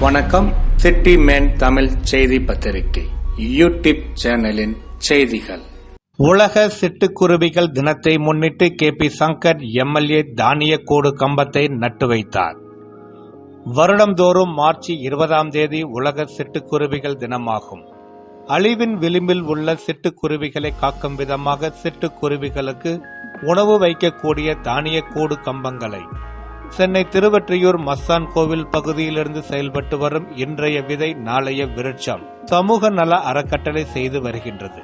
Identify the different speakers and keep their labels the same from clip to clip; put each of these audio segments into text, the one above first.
Speaker 1: வணக்கம். City man Tamil செய்தி பத்திரிகை. யூடியூப் சேனலின் செய்திகள்.
Speaker 2: உலக சிட்டுக்குருவிகள் தினத்தை முன்னிட்டு கே பி சங்கர் எம்எல்ஏ தானியக்கூடு கம்பத்தை நட்டு வைத்தார். வருடந்தோறும் மார்ச் இருபதாம் தேதி உலக சிட்டுக்குருவிகள் தினமாகும். அழிவின் விளிம்பில் உள்ள சிட்டுக்குருவிகளை காக்கும் விதமாக சிட்டுக்குருவிகளுக்கு உணவு வைக்கக்கூடிய தானியக்கூடு கம்பங்களை சென்னை திருவற்றியூர் மஸ்தான் கோவில் பகுதியிலிருந்து செயல்பட்டு வரும் இன்றைய விதை நாளைய விருட்சம். சமூக நல அறக்கட்டளை செய்து வருகின்றது.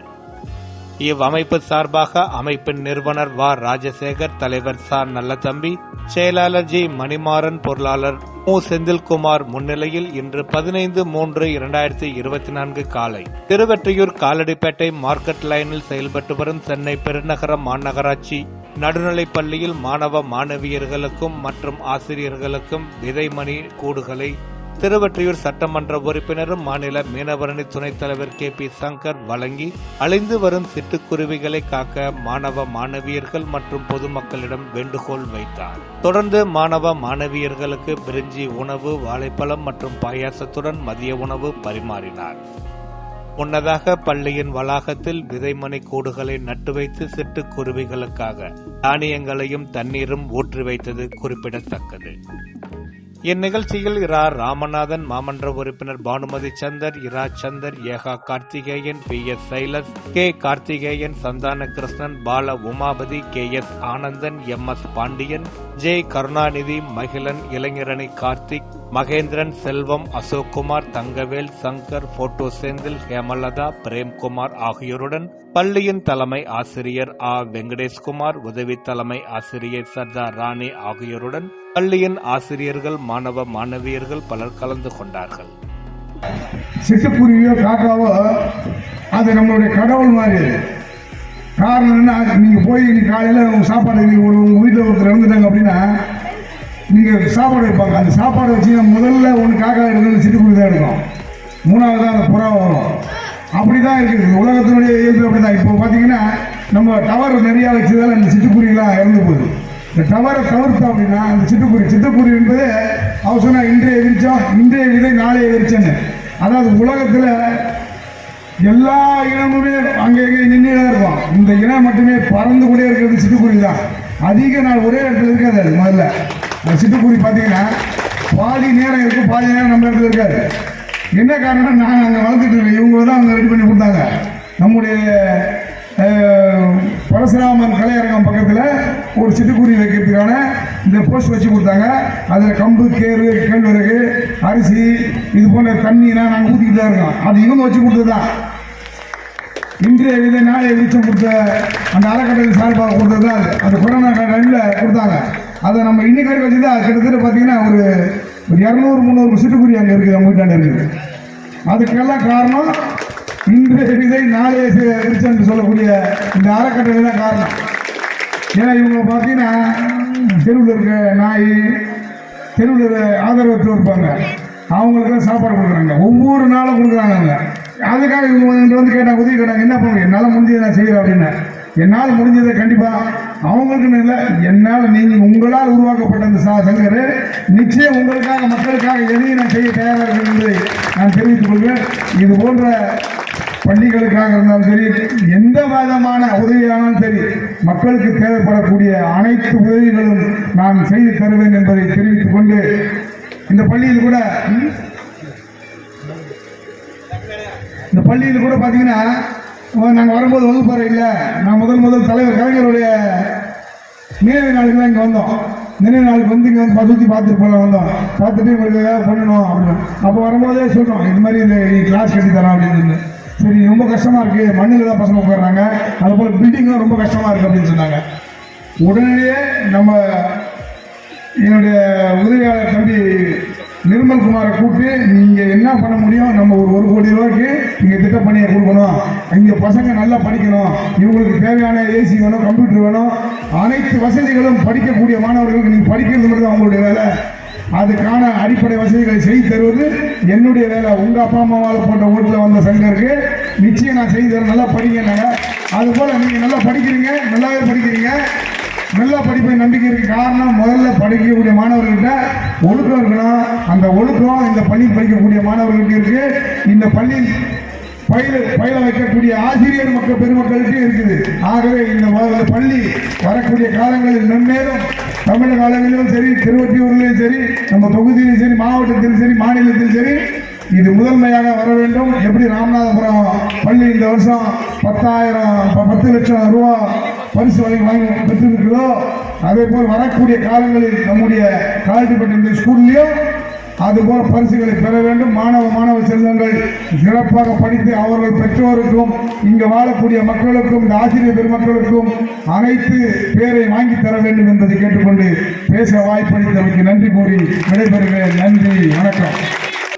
Speaker 2: இவ்வமைப்பு சார்பாக அமைப்பின் நிறுவனர் வ. ராஜசேகர் தலைவர் சா. நல்லதம்பி செயலாளர் ஜி. மணிமாறன் பொருளாளர் மு. செந்தில்குமார் முன்னிலையில் இன்று பதினைந்து மூன்று இரண்டாயிரத்தி இருபத்தி நான்கு காலை திருவெற்றியூர் காலடிப்பேட்டை மார்க்கெட் லைனில் செயல்பட்டு வரும் சென்னை பெருநகர மாநகராட்சி நடுநிலைப் பள்ளியில் மாணவ மாணவியர்களுக்கும் மற்றும் ஆசிரியர்களுக்கும் விதைமணி கூடுகளை திருவற்றியூர் சட்டமன்ற உறுப்பினரும் மாநில மீனவரணி துணைத் தலைவர் கே பி சங்கர் வழங்கி அழிந்து வரும் சிட்டுக்குருவிகளை காக்க மாணவ மாணவியர்கள் மற்றும் பொதுமக்களிடம் வேண்டுகோள் வைத்தார். தொடர்ந்து மாணவ மாணவியர்களுக்கு பிரிஞ்சி உணவு வாழைப்பழம் மற்றும் பாயாசத்துடன் மதிய உணவு பரிமாறினார். முன்னதாக பள்ளியின் வளாகத்தில் விதைமனை கூடுகளை நட்டு வைத்து சிட்டுக்குருவிகளுக்காக தானியங்களையும் தண்ணீரும் ஊற்றி வைத்தது குறிப்பிடத்தக்கது. இந்நிகழ்ச்சியில் இரா ராமநாதன் மாமன்ற உறுப்பினர் Bhanumathi Chandar Ira Chandar Eka Karthikeyan P S Silas K Karthikeyan Santhana Krishnan Bala Umapathi K S Anandan M S Pandian J Karunanidhi Magizhan இளைஞரணி கார்த்திக் மகேந்திரன் செல்வம் அசோக்குமார் தங்கவேல் சங்கர் போட்டோ செந்தில் ஹேமலதா பிரேம்குமார் ஆகியோருடன் பள்ளியின் தலைமை ஆசிரியர் ஆ வெங்கடேஷ்குமார் உதவி தலைமை ஆசிரியர் சர்தார் ராணி ஆகியோருடன் பள்ளியின் ஆசிரியர்கள் மாணவ மாணவியர்கள் பலர் கலந்து கொண்டார்கள்.
Speaker 3: சிட்டுக்குருவியோ காக்காவோ அது நம்மளுடைய கடவுள் மாதிரி. காரணம் என்ன நீங்க போய் இன்னைக்கு காலையில உங்க சாப்பாடு நீங்க ஒரு உங்க வீட்டில் ஒருத்தர் இறந்துட்டாங்க அப்படின்னா நீங்க சாப்பாடு வைப்பாங்க. அந்த சாப்பாடு வச்சு முதல்ல ஒன்று காக்கா இருந்தது சிட்டுக்குருவி தான் இருக்கும் மூணாவது தான் அந்த புறா வரும். அப்படி தான் இருக்குது. உலகத்தினுடைய இயல்பு அப்படிதான். இப்போ பார்த்தீங்கன்னா நம்ம டவர் நிறையா வச்சதால் அந்த சிட்டுக்குருவிலாம் இறந்து போகுது. இந்த கவரை தவிர்த்தோம் அப்படின்னா அந்த சிட்டுக்குருவி சிட்டுக்குருவி என்பது அவர் சொன்னா இன்றைய எரிச்சோம் இன்றைய விதை நாளைய விரிச்சன்னு அதாவது உலகத்தில் எல்லா இனமுமே அங்கே இங்கே நின்று தான் இருக்கும் இந்த இனம் மட்டுமே பறந்து கொண்டே இருக்கிறது சிட்டுக்குருவி தான். அதிக நாள் ஒரே இடத்துல இருக்காது அது முதல்ல. அந்த சிட்டுக்குருவி பார்த்தீங்கன்னா பாதி நேரம் இருக்கும் பாதி நேரம் நம்ம இடத்துல இருக்காது. என்ன காரணம் நாங்கள் அங்கே வளர்த்துட்டு இருக்கோம் இவங்க தான் அவங்க ரெடி பண்ணி கொடுத்தாங்க. நம்முடைய பரசுராமன் கலையரங்கம் பக்கத்தில் ஒரு சிட்டுக்குருவி வைக்கிறதுக்கான இந்த போஸ்ட் வச்சு கொடுத்தாங்க. அதில் கம்பு கேரு கேழ்வரகு அரிசி இது போன்ற தண்ணிலாம் நாங்கள் ஊற்றிக்கிட்டு தான் இருக்கோம். அது இவங்க வச்சு கொடுத்தது? தான் இன்றைய விதை நாளைய விருச்சம் கொடுத்த அந்த அறக்கட்டளை சார்பாக கொடுத்தது தான் அது அந்த கொரோனா டைமில் கொடுத்தாங்க. அதை நம்ம இன்னைக்கு வச்சு தான் கிட்டத்தட்ட பார்த்தீங்கன்னா ஒரு ஒரு இரநூறு முந்நூறு சிட்டுக்குருவி அங்கே இருக்குது நம்ம வீட்டாண்ட இருக்குது. அதுக்கெல்லாம் காரணம் இன்றைய விதை நாளைய சி- என்று சொல்லக்கூடிய இந்த அறக்கட்டளை தான் காரணம். ஏன்னா இவங்க பார்த்தீங்கன்னா தெருவில் இருக்க நாய் தெருவில் ஆதரவற்று இருப்பாங்க அவங்களுக்கு சாப்பாடு கொடுக்குறாங்க. ஒவ்வொரு நாளும் கொடுக்குறாங்க அவங்க. அதுக்காக இவங்க வந்து வந்து கேட்டாங்க உதவி கேட்டாங்க என்ன பண்ணுவோம் என்னால் முடிஞ்சதை நான் செய்கிறேன் அப்படின்னு. என்னால் முடிஞ்சதை கண்டிப்பாக அவங்களுக்குன்னு இல்லை என்னால் நீங்கள் உங்களால் உருவாக்கப்பட்ட அந்த சா சங்கர் நிச்சயம் உங்களுக்காக மக்களுக்காக எதையும் நான் செய்ய தயாராக இருக்கிறது என்பதை நான் தெரிவித்துக் கொள்வேன் இது போன்ற பள்ளிகளுக்காக இருந்தாலும் சரி எந்த விதமான உதவியானாலும் சரி மக்களுக்கு தேவைப்படக்கூடிய அனைத்து உதவிகளும் நான் செய்து தருவேன் என்பதை தெரிவித்துக் கொண்டு இந்த பள்ளியில் கூட இந்த பள்ளியில் கூட பார்த்தீங்கன்னா நாங்கள் வரும்போது வகுப்பறை இல்லை. நான் முதல் முதல் தலைவர் கலைஞருடைய நினைவு நாளுக்கு தான் இங்கே வந்தோம். நினைவு நாளுக்கு வந்து இங்கே வந்து பசுத்தி பார்த்துட்டு போகலாம் வந்தோம். பார்த்துட்டு உங்களுக்கு ஏதாவது பண்ணணும் அப்படின்னு. அப்போ வரும்போதே சொன்னோம் இது மாதிரி இந்த கிளாஸ் கட்டி தரோம் அப்படின்னு சரி ரொம்ப கஷ்டமாக இருக்குது மண்ணில் தான் பசங்க உட்காடுறாங்க அது போல் ரொம்ப கஷ்டமாக இருக்குது அப்படின்னு சொன்னாங்க. உடனடியே நம்ம என்னுடைய உதவியாளர் தம்பி நிர்மல் குமாரை கூப்பிட்டு நீங்கள் என்ன பண்ண முடியும்? நம்ம ஒரு ஒரு கோடி ரூபாய்க்கு நீங்கள் திட்டப்பணியை கொடுக்கணும். இங்கே பசங்க நல்லா படிக்கணும். இவங்களுக்கு தேவையான ஏசி வேணும் கம்ப்யூட்டர் வேணும். அனைத்து வசதிகளும் படிக்கக்கூடிய மாணவர்களுக்கு நீங்கள் படிக்கிறது மட்டும் தான் அவங்களுடைய வேலை. அதுக்கான அடிப்படை வசதிகளை செய்து தருவது என்னுடைய வேலை. உங்க அப்பா அம்மாவால் போட்ட ஓட்டில் வந்த சங்கருக்கு நிச்சயம் நான் செய்து தரேன். நல்லா படிங்க அதுபோல் நீங்கள் நல்லா படிக்கிறீங்க நல்லாவே படிக்கிறீங்க. நல்லா படிப்பை நம்பிக்கை இருக்கு காரணம் முதல்ல படிக்கக்கூடிய மாணவர்கள்ட்ட ஒழுக்கம் இருக்கணும் அந்த ஒழுக்கம் இந்த பள்ளியில் படிக்கக்கூடிய மாணவர்கள்ட்ட இருக்கு. இந்த பள்ளியில் பயில பயில வைக்கக்கூடிய ஆசிரியர் மக்கள் பெருமக்களுக்கு இருக்குது. ஆகவே இந்த பள்ளி வரக்கூடிய காலங்களில் மென்மேலும் தமிழக அளவிலும் சரி திருவொற்றியூர்லையும் சரி நம்ம தொகுதியிலும் சரி மாவட்டத்திலும் சரி மாநிலத்திலும் சரி இது முதன்மையாக வர வேண்டும். எப்படி ராமநாதபுரம் பள்ளி இந்த வருஷம் பத்தாயிரம் பத்து லட்சம் ரூபா பரிசு வாங்கி வாங்கி பெற்றிருக்கிறதோ அதே போல் வரக்கூடிய காலங்களில் நம்முடைய காலட்டிப்பட்ட இந்த ஸ்கூல்லையும் அதுபோல பரிசுகளை பெற வேண்டும். மாணவ மாணவ செல்வங்கள் சிறப்பாக படித்து அவர்கள் பெற்றோருக்கும் இங்கு வாழக்கூடிய மக்களுக்கும் இந்த ஆசிரியர் பெருமக்களுக்கும் அனைத்து பேரை வாங்கி தர வேண்டும் என்பதை கேட்டுக்கொண்டு பேச வாய்ப்பளித்தவருக்கு நன்றி கூறி விடைபெறுகிறேன். நன்றி வணக்கம்.